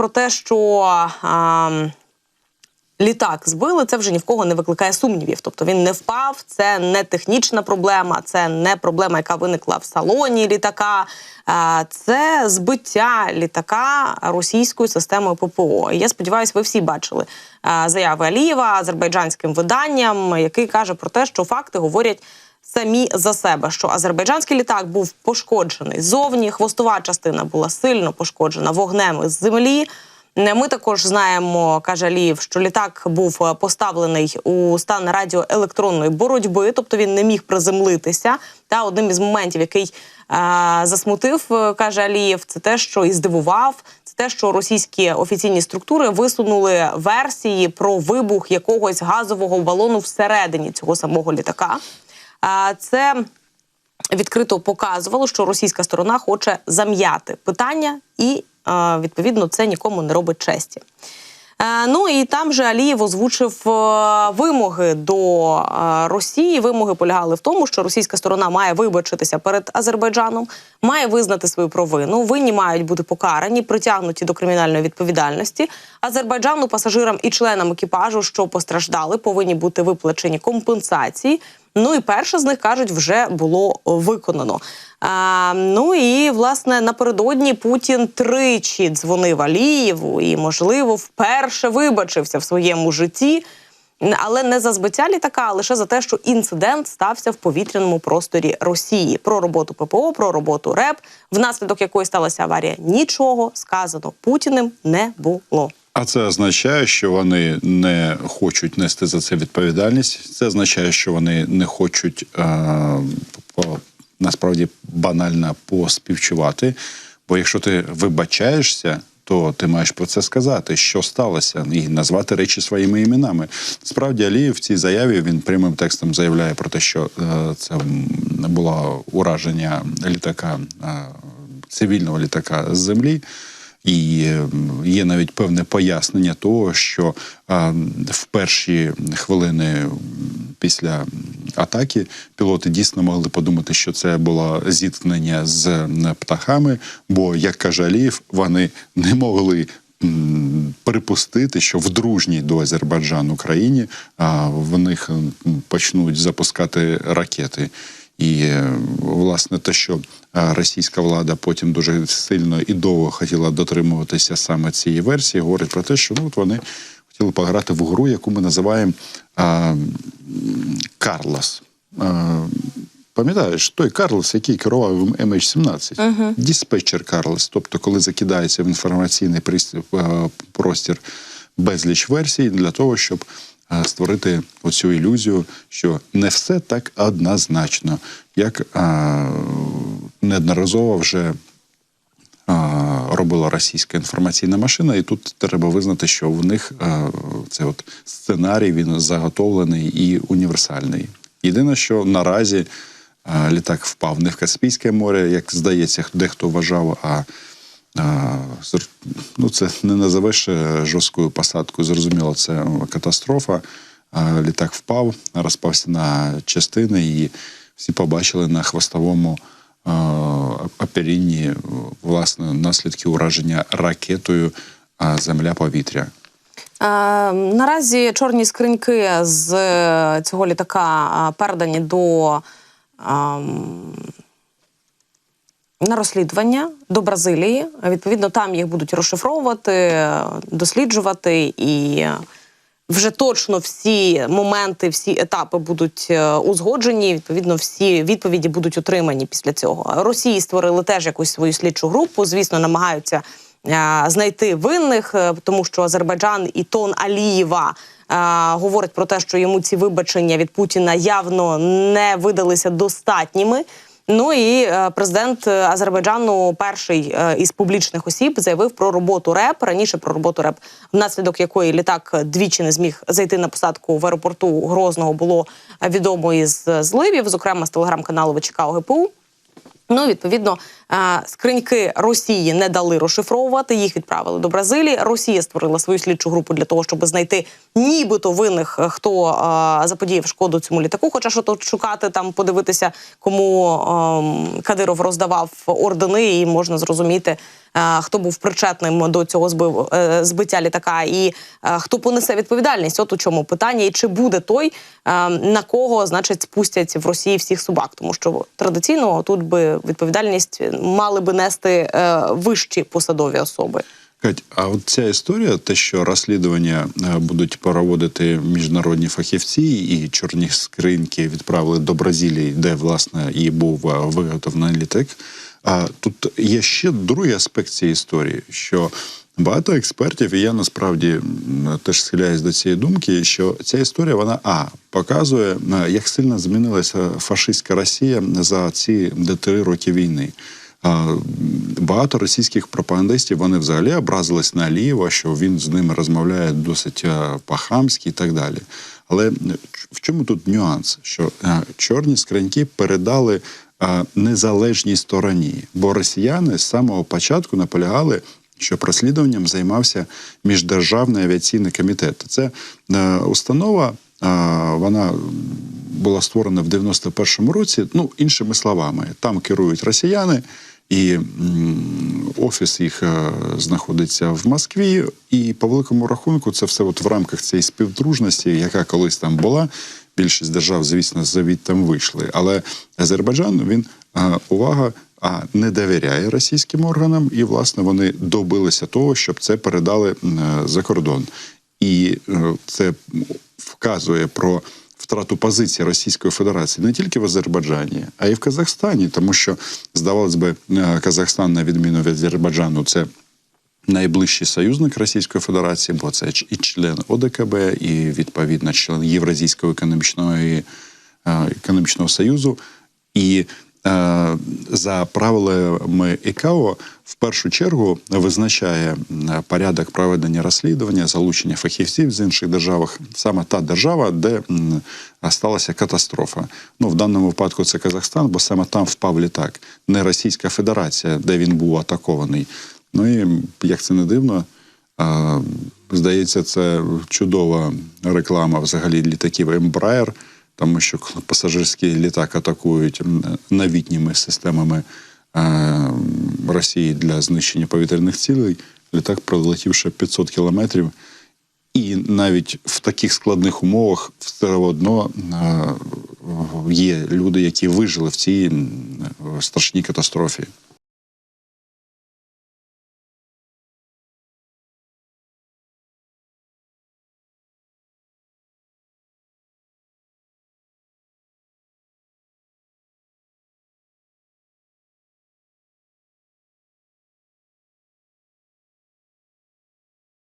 про те, що а, літак збили, це вже ні в кого не викликає сумнівів. Тобто він не впав, це не технічна проблема, це не проблема, яка виникла в салоні літака. А, Це збиття літака російською системою ППО. Я сподіваюся, ви всі бачили а, заяви Алієва азербайджанським виданням, який каже про те, що факти говорять. Самі за себе, що азербайджанський літак був пошкоджений зовні, хвостова частина була сильно пошкоджена вогнем із землі. Е, Ми також знаємо, каже Алієв, що літак був е, поставлений у стан радіоелектронної боротьби, тобто він не міг приземлитися. Та одним із моментів, який е, засмутив, е, каже Алієв, це те, що і здивував, це те, що російські офіційні структури висунули версії про вибух якогось газового балону всередині цього самого літака. Це відкрито показувало, що російська сторона хоче зам'яти питання, і відповідно це нікому не робить честі. Ну і там же Алієв озвучив вимоги до Росії. Вимоги полягали в тому, що російська сторона має вибачитися перед Азербайджаном, має визнати свою провину. Винні мають бути покарані, притягнуті до кримінальної відповідальності. Азербайджану пасажирам і членам екіпажу, що постраждали, повинні бути виплачені компенсації. Ну і перше з них кажуть, вже було виконано. А, ну і власне напередодні Путін тричі дзвонив Алієву і, можливо, вперше вибачився в своєму житті. Але не за збиття літака, а лише за те, що інцидент стався в повітряному просторі Росії. Про роботу ППО, про роботу РЕП, внаслідок якої сталася аварія. Нічого сказано Путіним не було. А це означає, що вони не хочуть нести за це відповідальність. Це означає, що вони не хочуть е, по, насправді банально поспівчувати. Бо якщо ти вибачаєшся, то ти маєш про це сказати, що сталося, і назвати речі своїми іменами. Справді Алієв в цій заяві він прямим текстом заявляє про те, що е, це було ураження літака е, цивільного літака з землі. І е, є навіть певне пояснення того, що в перші хвилини після атаки пілоти дійсно могли подумати, що це було зіткнення з птахами. Бо, як каже Алієв, вони не могли припустити, що в дружній до Азербайджану країні а, в них почнуть запускати ракети. І е, власне те, що е, російська влада потім дуже сильно і довго хотіла дотримуватися саме цієї версії, говорить про те, що ну от вони хотіли пограти в гру, яку ми називаємо а, Карлос. А, Пам'ятаєш, той Карлос, який керував MH17, диспетчер Карлос, тобто, коли закидається в інформаційний е, простір безліч версій для того, щоб створити оцю ілюзію, що не все так однозначно, як е, неодноразово вже а, робила російська інформаційна машина, і тут треба визнати, що в них а, цей от сценарій він заготовлений і універсальний. Єдине, що наразі а, літак впав не в Каспійське море, як здається, дехто вважав, а а, ну, це не називеш е, жорсткою посадкою. Зрозуміло, це катастрофа. Літак впав, розпався на частини, і всі побачили на хвостовому е, оперінні власне наслідки ураження ракетою земля-повітря. Е, наразі чорні скриньки з е, цього літака е, передані до на розслідування до Бразилії. Відповідно, там їх будуть розшифровувати, досліджувати і. Вже точно всі моменти, всі етапи будуть е, узгоджені. Відповідно, всі відповіді будуть отримані після цього. Росії створили теж якусь свою слідчу групу. Звісно, намагаються е, знайти винних, е, тому що Азербайджан і тон Алієва говорить про те, що йому ці вибачення від Путіна явно не видалися достатніми. Ну і е, президент е, Азербайджану, перший е, із публічних осіб, заявив про роботу РЕП раніше про роботу РЕП, внаслідок якої літак двічі не зміг зайти на посадку в аеропорту Грозного, було відомо із зливів, зокрема з телеграм-каналу ВЧК ОГПУ. Ну, відповідно, скриньки Росії не дали розшифровувати, їх відправили до Бразилії. Росія створила свою слідчу групу для того, щоб знайти нібито винних, е, хто е, заподіяв шкоду цьому літаку. Хоча що тут шукати, там подивитися, кому е, Кадиров роздавав ордени, і можна зрозуміти, е, хто був причетним до цього збив, збиття літака, і хто понесе відповідальність. От у чому питання, і чи буде той, на кого значить спустять в Росії всіх собак, тому що традиційно тут би відповідальність мали би нести е, вищі посадові особи. Кать, а от ця історія, те, що розслідування е, будуть проводити міжнародні фахівці, і чорні скриньки відправили до Бразилії, де власне і був е, виготовлений літак. А тут є ще другий аспект цієї історії, що багато експертів, і я насправді теж схиляюсь до цієї думки, що ця історія вона а показує, як сильно змінилася фашистська Росія за ці три роки війни. Багато російських пропагандистів вони взагалі образились на Алієва, що він з ними розмовляє досить е, по-хамськи і так далі. Але е, в чому тут нюанс? Що е, чорні скриньки передали незалежній стороні, бо росіяни з самого початку наполягали. Щоб розслідуванням займався міждержавний авіаційний комітет. Це е, установа, е, вона була створена в 91-му році. Ну, іншими словами, там керують росіяни, і офіс їх е, знаходиться в Москві. І по великому рахунку, це все от в рамках цієї співдружності, яка колись там була. Більшість держав, звісно, звідтам вийшли. Але Азербайджан він е, увага. А не довіряє російським органам, і власне вони добилися того, щоб це передали е, за кордон. І це вказує про втрату позиції Російської Федерації не тільки в Азербайджані, а й в Казахстані, тому що здавалось би, е, Казахстан, на відміну від Азербайджану, це найближчий союзник Російської Федерації, бо це і член ОДКБ, і відповідно член Євразійського економічного, е, економічного союзу. І за правилами ІКАО в першу чергу визначає е, порядок проведення розслідування, залучення фахівців з інших держав, саме та держава, де сталася катастрофа. Ну в даному випадку це Казахстан, бо саме там впав літак, не Російська Федерація, де він був атакований. Ну і як це не дивно. Здається, це чудова реклама взагалі літаків Embraer, тому що коли пасажирський літак атакують новітніми системами е, Росії для знищення повітряних цілей, літак пролетів ще 500 кілометрів. І навіть в таких складних умовах все одно е, є люди, які вижили в цій страшній катастрофі.